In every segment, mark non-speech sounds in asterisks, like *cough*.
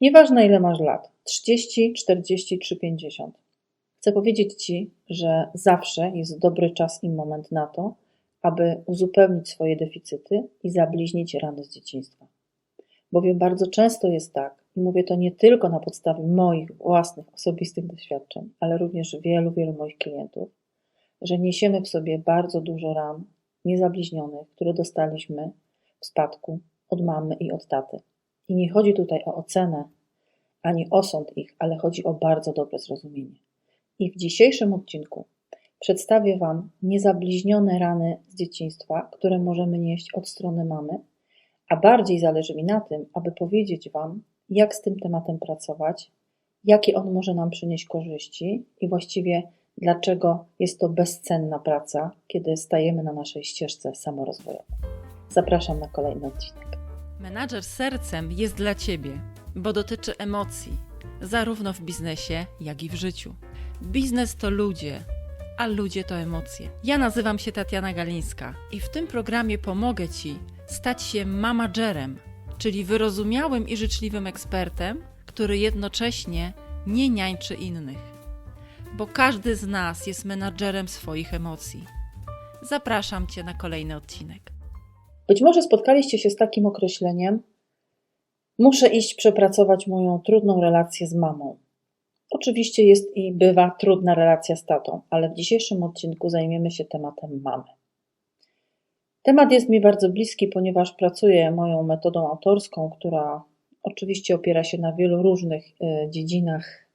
Nieważne ile masz lat 30, 40 czy 50. Chcę powiedzieć Ci, że zawsze jest dobry czas i moment na to, aby uzupełnić swoje deficyty i zabliźnić rany z dzieciństwa. Bowiem bardzo często jest tak, i mówię to nie tylko na podstawie moich własnych osobistych doświadczeń, ale również wielu, wielu moich klientów, że niesiemy w sobie bardzo dużo ran niezabliźnionych, które dostaliśmy w spadku od mamy i od taty. I nie chodzi tutaj o ocenę ani osąd ich, ale chodzi o bardzo dobre zrozumienie. I w dzisiejszym odcinku przedstawię Wam niezabliźnione rany z dzieciństwa, które możemy nieść od strony mamy, a bardziej zależy mi na tym, aby powiedzieć Wam, jak z tym tematem pracować, jakie on może nam przynieść korzyści i właściwie dlaczego jest to bezcenna praca, kiedy stajemy na naszej ścieżce samorozwojowej. Zapraszam na kolejny odcinek. Menadżer sercem jest dla Ciebie, bo dotyczy emocji, zarówno w biznesie, jak i w życiu. Biznes to ludzie, a ludzie to emocje. Ja nazywam się Tatiana Galińska i w tym programie pomogę Ci stać się mamagerem, czyli wyrozumiałym i życzliwym ekspertem, który jednocześnie nie niańczy innych. Bo każdy z nas jest menadżerem swoich emocji. Zapraszam Cię na kolejny odcinek. Być może spotkaliście się z takim określeniem: Muszę iść przepracować moją trudną relację z mamą. Oczywiście jest i bywa trudna relacja z tatą, ale w dzisiejszym odcinku zajmiemy się tematem mamy. Temat jest mi bardzo bliski, ponieważ pracuję moją metodą autorską, która oczywiście opiera się na wielu różnych e, dziedzinach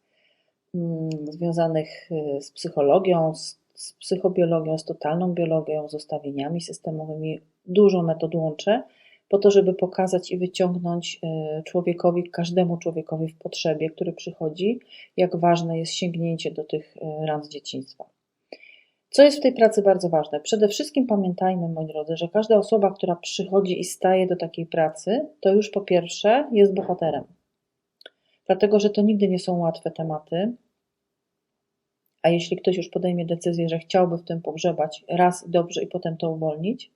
mm, związanych e, z psychologią, z psychobiologią, z totalną biologią, z ustawieniami systemowymi. Dużo metod łączę po to, żeby pokazać i wyciągnąć e, człowiekowi, każdemu człowiekowi w potrzebie, który przychodzi, jak ważne jest sięgnięcie do tych ran z dzieciństwa. Co jest w tej pracy bardzo ważne? Przede wszystkim pamiętajmy, moi drodzy, że każda osoba, która przychodzi i staje do takiej pracy, to już po pierwsze jest bohaterem. Dlatego, że to nigdy nie są łatwe tematy. A jeśli ktoś już podejmie decyzję, że chciałby w tym pogrzebać raz dobrze i potem to uwolnić,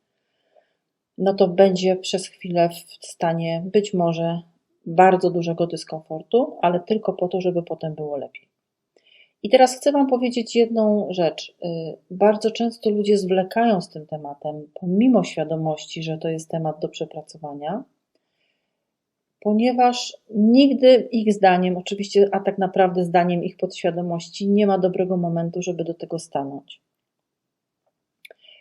no to będzie przez chwilę w stanie być może bardzo dużego dyskomfortu, ale tylko po to, żeby potem było lepiej. I teraz chcę Wam powiedzieć jedną rzecz. Y, bardzo często ludzie zwlekają z tym tematem, pomimo świadomości, że to jest temat do przepracowania, ponieważ nigdy ich zdaniem, oczywiście, a tak naprawdę zdaniem ich podświadomości, nie ma dobrego momentu, żeby do tego stanąć.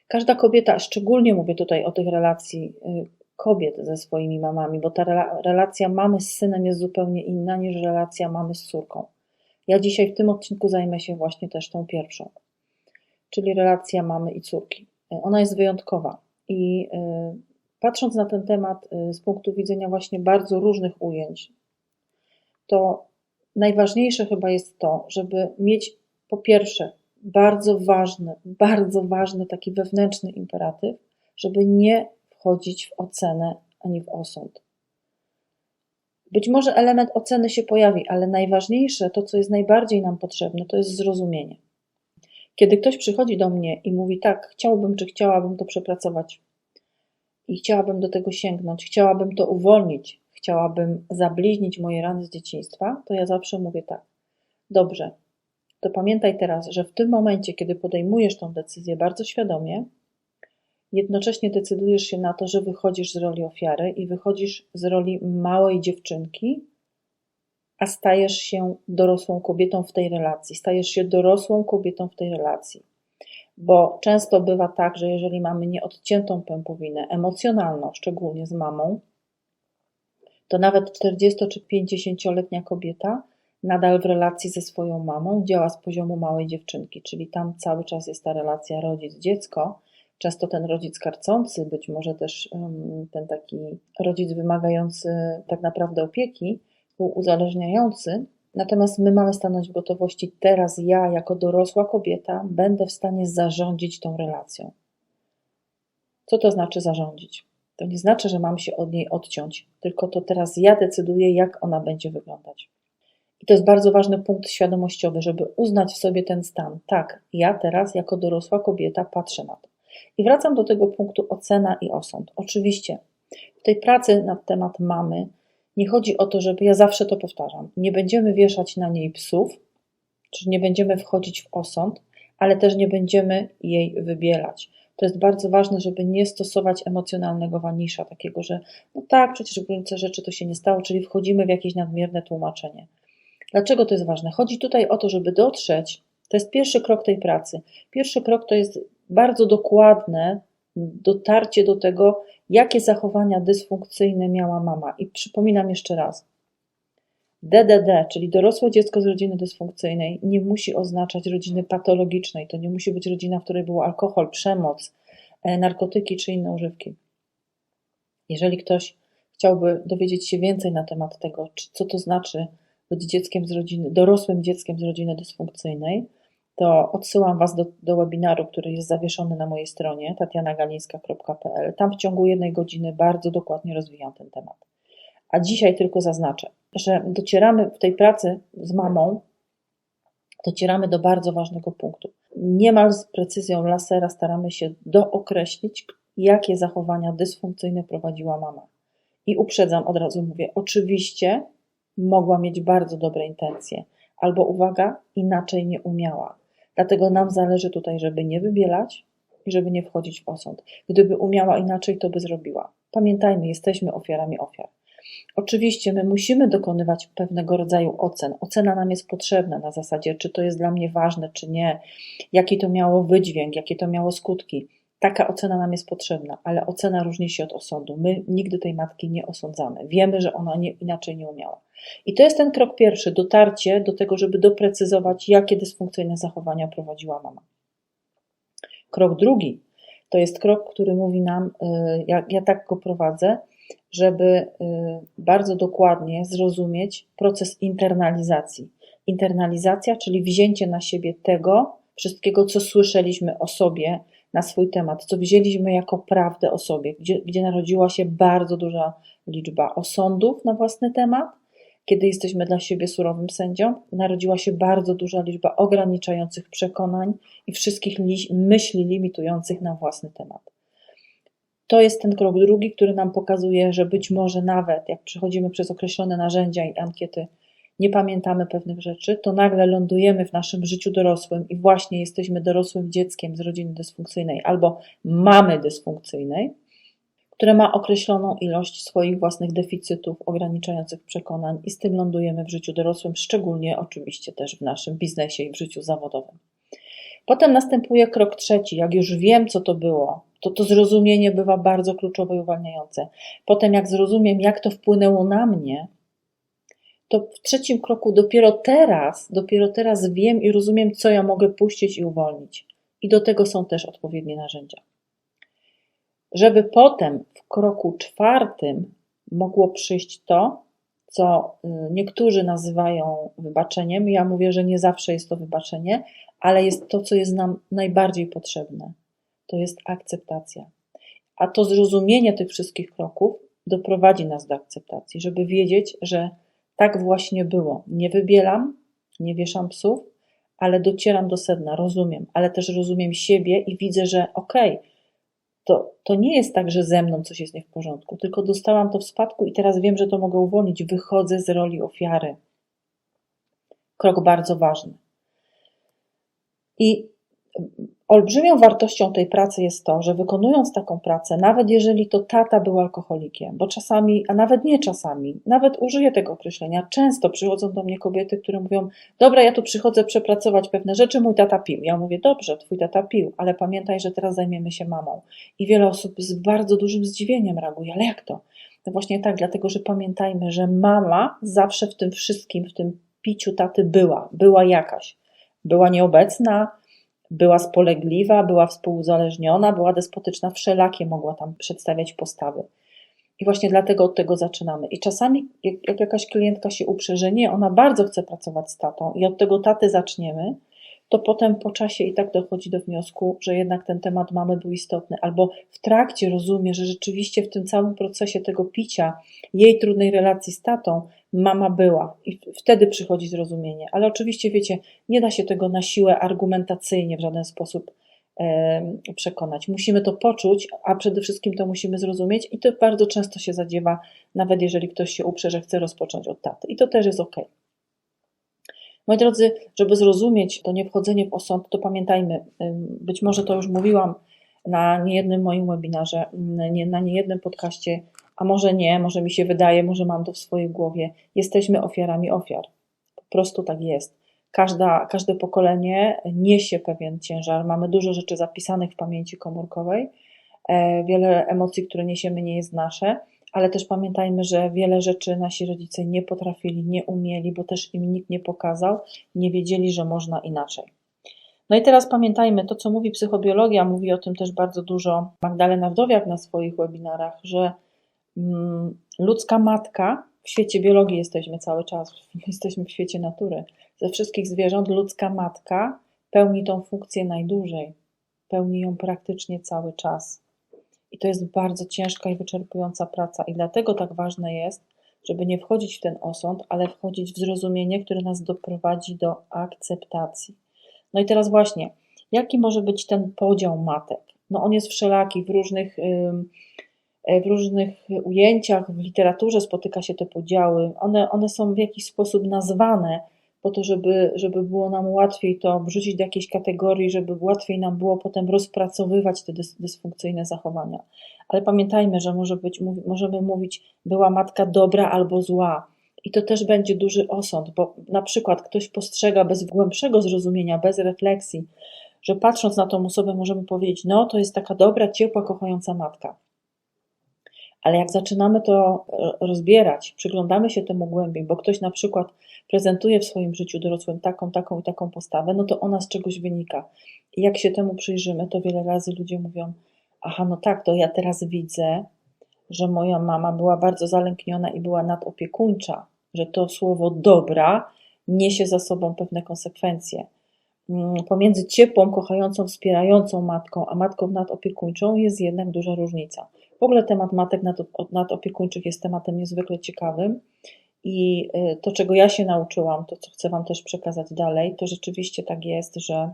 Każda kobieta, szczególnie mówię tutaj o tych relacji y, kobiet ze swoimi mamami, bo ta relacja mamy z synem jest zupełnie inna niż relacja mamy z córką. Ja dzisiaj w tym odcinku zajmę się właśnie też tą pierwszą, czyli relacja mamy i córki. Ona jest wyjątkowa i y, patrząc na ten temat y, z punktu widzenia właśnie bardzo różnych ujęć, to najważniejsze chyba jest to, żeby mieć po pierwsze bardzo ważny, bardzo ważny taki wewnętrzny imperatyw, żeby nie wchodzić w ocenę ani w osąd. Być może element oceny się pojawi, ale najważniejsze, to co jest najbardziej nam potrzebne, to jest zrozumienie. Kiedy ktoś przychodzi do mnie i mówi: Tak, chciałbym czy chciałabym to przepracować i chciałabym do tego sięgnąć, chciałabym to uwolnić, chciałabym zabliźnić moje rany z dzieciństwa, to ja zawsze mówię tak. Dobrze, to pamiętaj teraz, że w tym momencie, kiedy podejmujesz tą decyzję bardzo świadomie, jednocześnie decydujesz się na to, że wychodzisz z roli ofiary i wychodzisz z roli małej dziewczynki, a stajesz się dorosłą kobietą w tej relacji. Stajesz się dorosłą kobietą w tej relacji. Bo często bywa tak, że jeżeli mamy nieodciętą pępowinę emocjonalną, szczególnie z mamą, to nawet 40 czy 50-letnia kobieta nadal w relacji ze swoją mamą działa z poziomu małej dziewczynki, czyli tam cały czas jest ta relacja rodzic-dziecko, Często ten rodzic karcący, być może też ten taki rodzic wymagający tak naprawdę opieki, uzależniający. Natomiast my mamy stanąć w gotowości, teraz ja, jako dorosła kobieta, będę w stanie zarządzić tą relacją. Co to znaczy zarządzić? To nie znaczy, że mam się od niej odciąć, tylko to teraz ja decyduję, jak ona będzie wyglądać. I to jest bardzo ważny punkt świadomościowy, żeby uznać w sobie ten stan. Tak, ja teraz, jako dorosła kobieta, patrzę na to. I wracam do tego punktu ocena i osąd. Oczywiście w tej pracy na temat mamy Nie chodzi o to, żeby ja zawsze to powtarzam. Nie będziemy wieszać na niej psów, czy nie będziemy wchodzić w osąd, ale też nie będziemy jej wybielać. To jest bardzo ważne, żeby nie stosować emocjonalnego wanisza, takiego, że no tak, przecież w gruncie rzeczy to się nie stało, czyli wchodzimy w jakieś nadmierne tłumaczenie. Dlaczego to jest ważne? Chodzi tutaj o to, żeby dotrzeć, to jest pierwszy krok tej pracy. Pierwszy krok to jest bardzo dokładne dotarcie do tego, jakie zachowania dysfunkcyjne miała mama. I przypominam jeszcze raz. DDD, czyli dorosłe dziecko z rodziny dysfunkcyjnej, nie musi oznaczać rodziny patologicznej. To nie musi być rodzina, w której był alkohol, przemoc, e, narkotyki czy inne używki. Jeżeli ktoś chciałby dowiedzieć się więcej na temat tego, co to znaczy być dzieckiem z rodziny, dorosłym dzieckiem z rodziny dysfunkcyjnej, to odsyłam Was do, do webinaru, który jest zawieszony na mojej stronie tatianagalińska.pl. Tam w ciągu jednej godziny bardzo dokładnie rozwijam ten temat. A dzisiaj tylko zaznaczę, że docieramy w tej pracy z mamą, docieramy do bardzo ważnego punktu. Niemal z precyzją lasera staramy się dookreślić, jakie zachowania dysfunkcyjne prowadziła mama. I uprzedzam, od razu mówię, oczywiście mogła mieć bardzo dobre intencje, albo uwaga, inaczej nie umiała. Dlatego nam zależy tutaj, żeby nie wybielać i żeby nie wchodzić w osąd. Gdyby umiała inaczej, to by zrobiła. Pamiętajmy, jesteśmy ofiarami ofiar. Oczywiście my musimy dokonywać pewnego rodzaju ocen. Ocena nam jest potrzebna na zasadzie, czy to jest dla mnie ważne, czy nie, jaki to miało wydźwięk, jakie to miało skutki. Taka ocena nam jest potrzebna, ale ocena różni się od osądu. My nigdy tej matki nie osądzamy. Wiemy, że ona nie, inaczej nie umiała. I to jest ten krok pierwszy, dotarcie do tego, żeby doprecyzować, jakie dysfunkcyjne zachowania prowadziła mama. Krok drugi to jest krok, który mówi nam, y, ja, ja tak go prowadzę, żeby y, bardzo dokładnie zrozumieć proces internalizacji. Internalizacja, czyli wzięcie na siebie tego wszystkiego, co słyszeliśmy o sobie na swój temat, co wzięliśmy jako prawdę o sobie, gdzie, gdzie narodziła się bardzo duża liczba osądów na własny temat, kiedy jesteśmy dla siebie surowym sędzią, narodziła się bardzo duża liczba ograniczających przekonań i wszystkich li myśli limitujących na własny temat. To jest ten krok drugi, który nam pokazuje, że być może nawet jak przechodzimy przez określone narzędzia i ankiety, nie pamiętamy pewnych rzeczy, to nagle lądujemy w naszym życiu dorosłym i właśnie jesteśmy dorosłym dzieckiem z rodziny dysfunkcyjnej albo mamy dysfunkcyjnej, które ma określoną ilość swoich własnych deficytów, ograniczających przekonań, i z tym lądujemy w życiu dorosłym, szczególnie oczywiście też w naszym biznesie i w życiu zawodowym. Potem następuje krok trzeci. Jak już wiem, co to było, to to zrozumienie bywa bardzo kluczowe i uwalniające. Potem, jak zrozumiem, jak to wpłynęło na mnie, to w trzecim kroku dopiero teraz, dopiero teraz wiem i rozumiem, co ja mogę puścić i uwolnić. I do tego są też odpowiednie narzędzia. Żeby potem w kroku czwartym mogło przyjść to, co y, niektórzy nazywają wybaczeniem. Ja mówię, że nie zawsze jest to wybaczenie, ale jest to, co jest nam najbardziej potrzebne. To jest akceptacja. A to zrozumienie tych wszystkich kroków doprowadzi nas do akceptacji, żeby wiedzieć, że tak właśnie było. Nie wybielam, nie wieszam psów, ale docieram do sedna, rozumiem, ale też rozumiem siebie i widzę, że okej, okay, to, to nie jest tak, że ze mną coś jest nie w porządku, tylko dostałam to w spadku i teraz wiem, że to mogę uwolnić. Wychodzę z roli ofiary. Krok bardzo ważny. I olbrzymią wartością tej pracy jest to, że wykonując taką pracę, nawet jeżeli to tata był alkoholikiem, bo czasami, a nawet nie czasami, nawet użyję tego określenia, często przychodzą do mnie kobiety, które mówią: Dobra, ja tu przychodzę przepracować pewne rzeczy, mój tata pił. Ja mówię: Dobrze, twój tata pił, ale pamiętaj, że teraz zajmiemy się mamą. I wiele osób z bardzo dużym zdziwieniem reaguje: Ale jak to? No właśnie tak, dlatego że pamiętajmy, że mama zawsze w tym wszystkim, w tym piciu taty była, była jakaś. Była nieobecna, była spolegliwa, była współuzależniona, była despotyczna, wszelakie mogła tam przedstawiać postawy. I właśnie dlatego od tego zaczynamy. I czasami, jak, jak jakaś klientka się uprze, że nie, ona bardzo chce pracować z tatą i od tego taty zaczniemy, to potem po czasie i tak dochodzi do wniosku, że jednak ten temat mamy był istotny, albo w trakcie rozumie, że rzeczywiście w tym całym procesie tego picia, jej trudnej relacji z tatą, mama była. I wtedy przychodzi zrozumienie. Ale oczywiście, wiecie, nie da się tego na siłę argumentacyjnie w żaden sposób przekonać. Musimy to poczuć, a przede wszystkim to musimy zrozumieć i to bardzo często się zadziewa, nawet jeżeli ktoś się uprze, że chce rozpocząć od taty. I to też jest ok. Moi drodzy, żeby zrozumieć to niewchodzenie w osąd, to pamiętajmy, być może to już mówiłam na niejednym moim webinarze, na niejednym podcaście, a może nie, może mi się wydaje, może mam to w swojej głowie. Jesteśmy ofiarami ofiar. Po prostu tak jest. Każda, każde pokolenie niesie pewien ciężar. Mamy dużo rzeczy zapisanych w pamięci komórkowej. E, Wiele emocji, które niesiemy, nie jest nasze, ale też pamiętajmy, że wiele rzeczy nasi rodzice nie potrafili, nie umieli, bo też im nikt nie pokazał, nie wiedzieli, że można inaczej. No i teraz pamiętajmy, to co mówi psychobiologia, mówi o tym też bardzo dużo Magdalena Wdowiak na swoich webinarach, że mm, ludzka matka, w świecie biologii jesteśmy cały czas, *laughs* jesteśmy w świecie natury. Ze wszystkich zwierząt ludzka matka pełni tą funkcję najdłużej. Pełni ją praktycznie cały czas. I to jest bardzo ciężka i wyczerpująca praca. I dlatego tak ważne jest, żeby nie wchodzić w ten osąd, ale wchodzić w zrozumienie, które nas doprowadzi do akceptacji. No i teraz właśnie, jaki może być ten podział matek? No on jest wszelaki w różnych, e, w różnych ujęciach, w literaturze spotyka się te podziały. One, one są w jakiś sposób nazwane po to, żeby, żeby było nam łatwiej to wrzucić do jakiejś kategorii, żeby łatwiej nam było potem rozpracowywać te dys, dysfunkcyjne zachowania. Ale pamiętajmy, że może być, możemy mówić, była matka dobra albo zła. I to też będzie duży osąd, bo na przykład ktoś postrzega bez głębszego zrozumienia, bez refleksji, że patrząc na tą osobę możemy powiedzieć, no to jest taka dobra, ciepła, kochająca matka. Ale jak zaczynamy to e, rozbierać, przyglądamy się temu głębiej, bo ktoś na przykład prezentuje w swoim życiu dorosłym taką, taką i taką postawę, no to ona z czegoś wynika. I jak się temu przyjrzymy, to wiele razy ludzie mówią, aha, no tak, to ja teraz widzę, że moja mama była bardzo zalękniona i była nadopiekuńcza, że to słowo dobra niesie za sobą pewne konsekwencje. Mm, Pomiędzy ciepłą, kochającą, wspierającą matką, a matką nadopiekuńczą jest jednak duża różnica. W ogóle temat matek nad- nadopiekuńczych jest tematem niezwykle ciekawym i y, to, czego ja się nauczyłam, to co chcę Wam też przekazać dalej, to rzeczywiście tak jest, że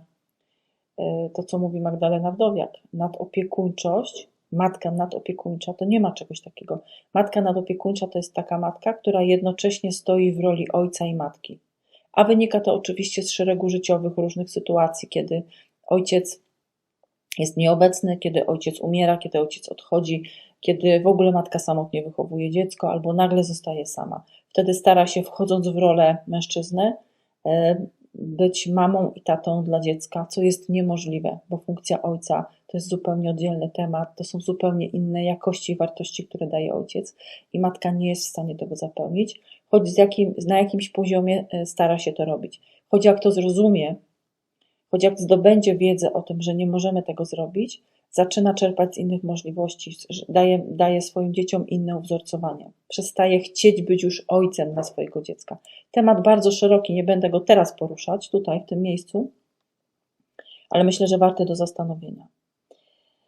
y, to, co mówi Magdalena Wdowiak, nadopiekuńczość, matka nadopiekuńcza, to nie ma czegoś takiego. Matka nadopiekuńcza to jest taka matka, która jednocześnie stoi w roli ojca i matki. A wynika to oczywiście z szeregu życiowych różnych sytuacji, kiedy ojciec jest nieobecny, kiedy ojciec umiera, kiedy ojciec odchodzi, kiedy w ogóle matka samotnie wychowuje dziecko albo nagle zostaje sama. Wtedy stara się, wchodząc w rolę mężczyzny, e, być mamą i tatą dla dziecka, co jest niemożliwe, bo funkcja ojca to jest zupełnie oddzielny temat, to są zupełnie inne jakości i wartości, które daje ojciec i matka nie jest w stanie tego zapełnić, choć jakim, na jakimś poziomie e, stara się to robić. Choć jak to zrozumie, choć jak zdobędzie wiedzę o tym, że nie możemy tego zrobić, zaczyna czerpać z innych możliwości, daje, daje swoim dzieciom inne wzorcowanie. Przestaje chcieć być już ojcem dla swojego dziecka. Temat bardzo szeroki, nie będę go teraz poruszać tutaj, w tym miejscu, ale myślę, że warty do zastanowienia.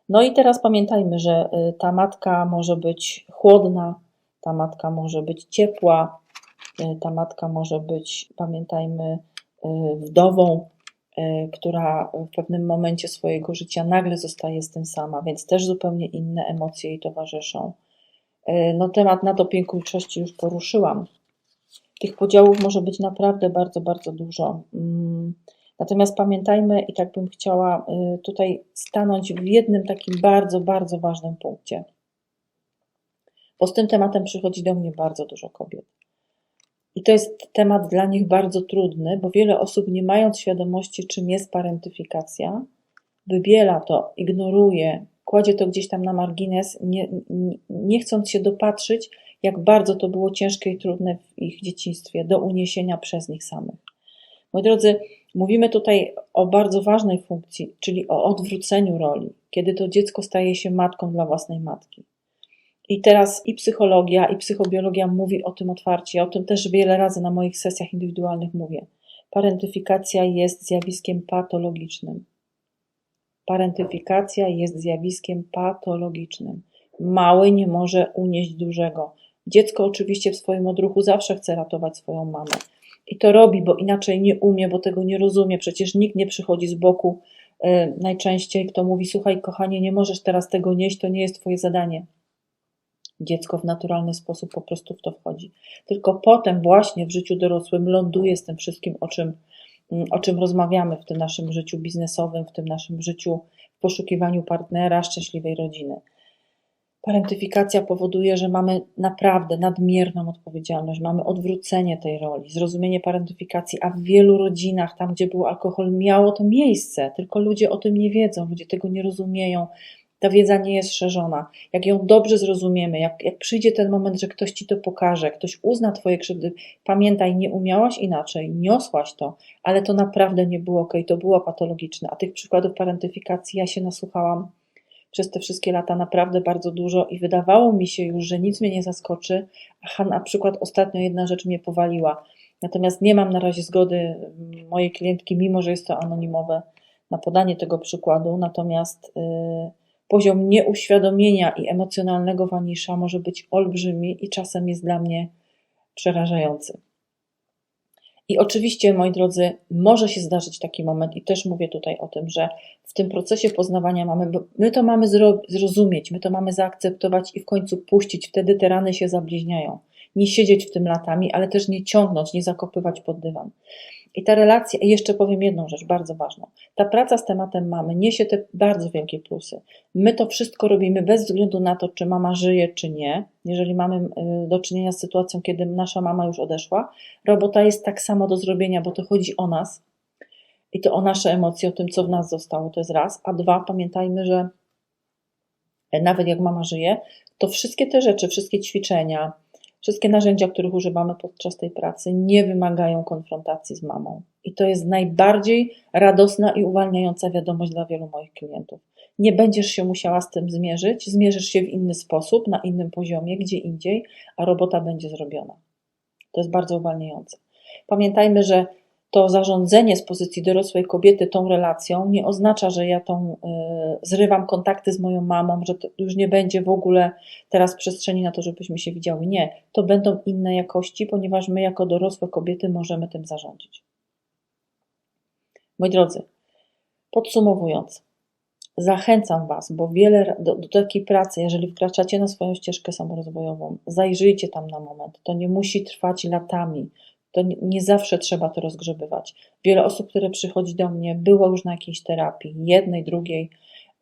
No i teraz pamiętajmy, że y, ta matka może być chłodna, ta matka może być ciepła, y, ta matka może być, pamiętajmy, y, wdową, która w pewnym momencie swojego życia nagle zostaje z tym sama, więc też zupełnie inne emocje jej towarzyszą. Y, No, temat nadopiekuńczości już poruszyłam. Tych podziałów może być naprawdę bardzo, bardzo dużo. Mm, Natomiast pamiętajmy, i tak bym chciała y, tutaj stanąć w jednym takim bardzo, bardzo ważnym punkcie. Bo z tym tematem przychodzi do mnie bardzo dużo kobiet. To jest temat dla nich bardzo trudny, bo wiele osób, nie mając świadomości, czym jest parentyfikacja, wybiela to, ignoruje, kładzie to gdzieś tam na margines, nie, nie chcąc się dopatrzyć, jak bardzo to było ciężkie i trudne w ich dzieciństwie do uniesienia przez nich samych. Moi drodzy, mówimy tutaj o bardzo ważnej funkcji, czyli o odwróceniu roli, kiedy to dziecko staje się matką dla własnej matki. I teraz i psychologia, i psychobiologia mówi o tym otwarcie. O tym też wiele razy na moich sesjach indywidualnych mówię. Parentyfikacja jest zjawiskiem patologicznym. Parentyfikacja jest zjawiskiem patologicznym. Mały nie może unieść dużego. Dziecko oczywiście w swoim odruchu zawsze chce ratować swoją mamę. I to robi, bo inaczej nie umie, bo tego nie rozumie. Przecież nikt nie przychodzi z boku y, najczęściej kto mówi: Słuchaj, kochanie, nie możesz teraz tego nieść, to nie jest Twoje zadanie. Dziecko w naturalny sposób po prostu w to wchodzi. Tylko potem, właśnie w życiu dorosłym, ląduje z tym wszystkim, o czym, mm, o czym rozmawiamy w tym naszym życiu biznesowym, w tym naszym życiu w poszukiwaniu partnera, szczęśliwej rodziny. Parentyfikacja powoduje, że mamy naprawdę nadmierną odpowiedzialność, mamy odwrócenie tej roli, zrozumienie parentyfikacji, a w wielu rodzinach, tam gdzie był alkohol, miało to miejsce, tylko ludzie o tym nie wiedzą, ludzie tego nie rozumieją, ta wiedza nie jest szerzona. Jak ją dobrze zrozumiemy, jak, jak przyjdzie ten moment, że ktoś ci to pokaże, ktoś uzna Twoje krzywdy, pamiętaj, nie umiałaś inaczej, niosłaś to, ale to naprawdę nie było ok, to było patologiczne. A tych przykładów parentyfikacji ja się nasłuchałam przez te wszystkie lata naprawdę bardzo dużo i wydawało mi się już, że nic mnie nie zaskoczy, a na przykład ostatnio jedna rzecz mnie powaliła. Natomiast nie mam na razie zgody mojej klientki, mimo że jest to anonimowe, na podanie tego przykładu. Natomiast yy, poziom nieuświadomienia i emocjonalnego wanisza może być olbrzymi i czasem jest dla mnie przerażający. I oczywiście, moi drodzy, może się zdarzyć taki moment, i też mówię tutaj o tym, że w tym procesie poznawania mamy, my to mamy zrozumieć, my to mamy zaakceptować i w końcu puścić, wtedy te rany się zabliźniają. Nie siedzieć w tym latami, ale też nie ciągnąć, nie zakopywać pod dywan. I ta relacja, i jeszcze powiem jedną rzecz bardzo ważną. Ta praca z tematem mamy niesie te bardzo wielkie plusy. My to wszystko robimy bez względu na to, czy mama żyje, czy nie. Jeżeli mamy y, do czynienia z sytuacją, kiedy nasza mama już odeszła, robota jest tak samo do zrobienia, bo to chodzi o nas i to o nasze emocje, o tym, co w nas zostało, to jest raz. A dwa, pamiętajmy, że nawet jak mama żyje, to wszystkie te rzeczy, wszystkie ćwiczenia, Wszystkie narzędzia, których używamy podczas tej pracy, nie wymagają konfrontacji z mamą. I to jest najbardziej radosna i uwalniająca wiadomość dla wielu moich klientów. Nie będziesz się musiała z tym zmierzyć, zmierzysz się w inny sposób, na innym poziomie, gdzie indziej, a robota będzie zrobiona. To jest bardzo uwalniające. Pamiętajmy, że to zarządzanie z pozycji dorosłej kobiety tą relacją nie oznacza, że ja tą y, zrywam kontakty z moją mamą, że to już nie będzie w ogóle teraz przestrzeni na to, żebyśmy się widziały. Nie, to będą inne jakości, ponieważ my jako dorosłe kobiety możemy tym zarządzić. Moi drodzy, podsumowując, zachęcam Was, bo wiele do, do takiej pracy, jeżeli wkraczacie na swoją ścieżkę samorozwojową, zajrzyjcie tam na moment. To nie musi trwać latami to nie zawsze trzeba to rozgrzebywać. Wiele osób, które przychodzi do mnie, było już na jakiejś terapii, jednej, drugiej.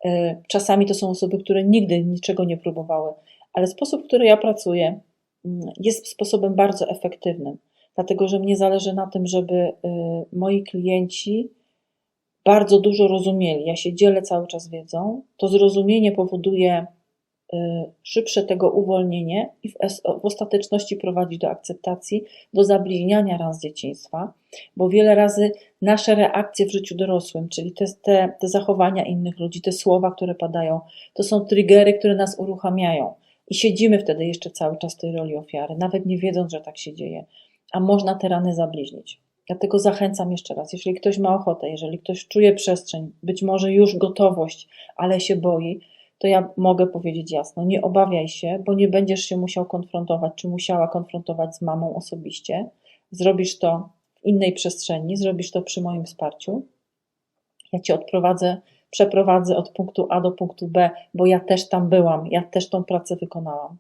E, czasami to są osoby, które nigdy niczego nie próbowały, ale sposób, w który ja pracuję, mm, jest sposobem bardzo efektywnym, dlatego że mnie zależy na tym, żeby e, moi klienci bardzo dużo rozumieli. Ja się dzielę cały czas wiedzą. To zrozumienie powoduje Y, szybsze tego uwolnienie i w, w ostateczności prowadzi do akceptacji, do zabliźniania ran z dzieciństwa, bo wiele razy nasze reakcje w życiu dorosłym, czyli te, te, te zachowania innych ludzi, te słowa, które padają, to są triggery, które nas uruchamiają. I siedzimy wtedy jeszcze cały czas w tej roli ofiary, nawet nie wiedząc, że tak się dzieje. A można te rany zabliźnić. Dlatego zachęcam jeszcze raz, jeżeli ktoś ma ochotę, jeżeli ktoś czuje przestrzeń, być może już gotowość, ale się boi, to ja mogę powiedzieć jasno: nie obawiaj się, bo nie będziesz się musiał konfrontować, czy musiała konfrontować z mamą osobiście. Zrobisz to w innej przestrzeni, zrobisz to przy moim wsparciu. Ja cię odprowadzę, przeprowadzę od punktu A do punktu B, bo ja też tam byłam, ja też tą pracę wykonałam.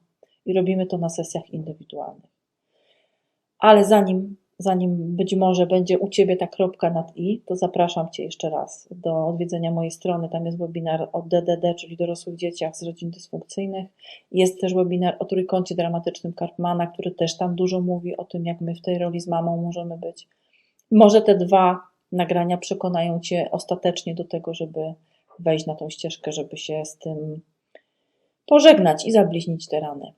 I robimy to na sesjach indywidualnych. Ale zanim zanim być może będzie u Ciebie ta kropka nad i, to zapraszam Cię jeszcze raz do odwiedzenia mojej strony. Tam jest webinar o DDD, czyli dorosłych dzieciach z rodzin dysfunkcyjnych. Jest też webinar o trójkącie dramatycznym Karpmana, który też tam dużo mówi o tym, jak my w tej roli z mamą możemy być. Może te dwa nagrania przekonają Cię ostatecznie do tego, żeby wejść na tą ścieżkę, żeby się z tym pożegnać i zabliźnić te rany.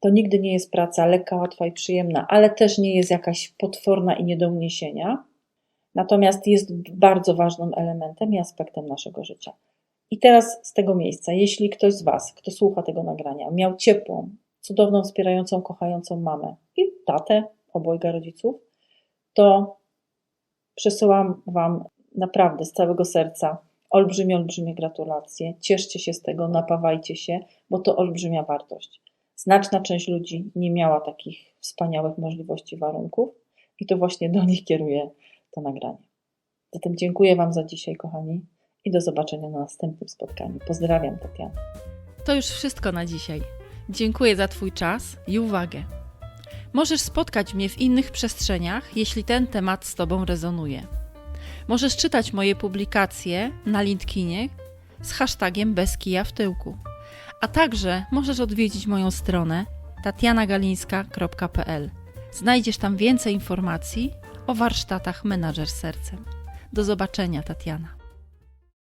To nigdy nie jest praca lekka, łatwa i przyjemna, ale też nie jest jakaś potworna i nie do uniesienia. Natomiast jest bardzo ważnym elementem i aspektem naszego życia. I teraz z tego miejsca, jeśli ktoś z Was, kto słucha tego nagrania, miał ciepłą, cudowną, wspierającą, kochającą mamę i tatę, obojga rodziców, to przesyłam Wam naprawdę z całego serca olbrzymie, olbrzymie gratulacje. Cieszcie się z tego, napawajcie się, bo to olbrzymia wartość. Znaczna część ludzi nie miała takich wspaniałych możliwości, warunków i to właśnie do nich kieruję to nagranie. Zatem dziękuję Wam za dzisiaj, kochani, i do zobaczenia na następnym spotkaniu. Pozdrawiam, Tatiana. To już wszystko na dzisiaj. Dziękuję za Twój czas i uwagę. Możesz spotkać mnie w innych przestrzeniach, jeśli ten temat z Tobą rezonuje. Możesz czytać moje publikacje na LinkedInie z hashtagiem bez kija w tyłku. A także możesz odwiedzić moją stronę tatianagalińska.pl. Znajdziesz tam więcej informacji o warsztatach Menadżer Sercem. Do zobaczenia, Tatiana.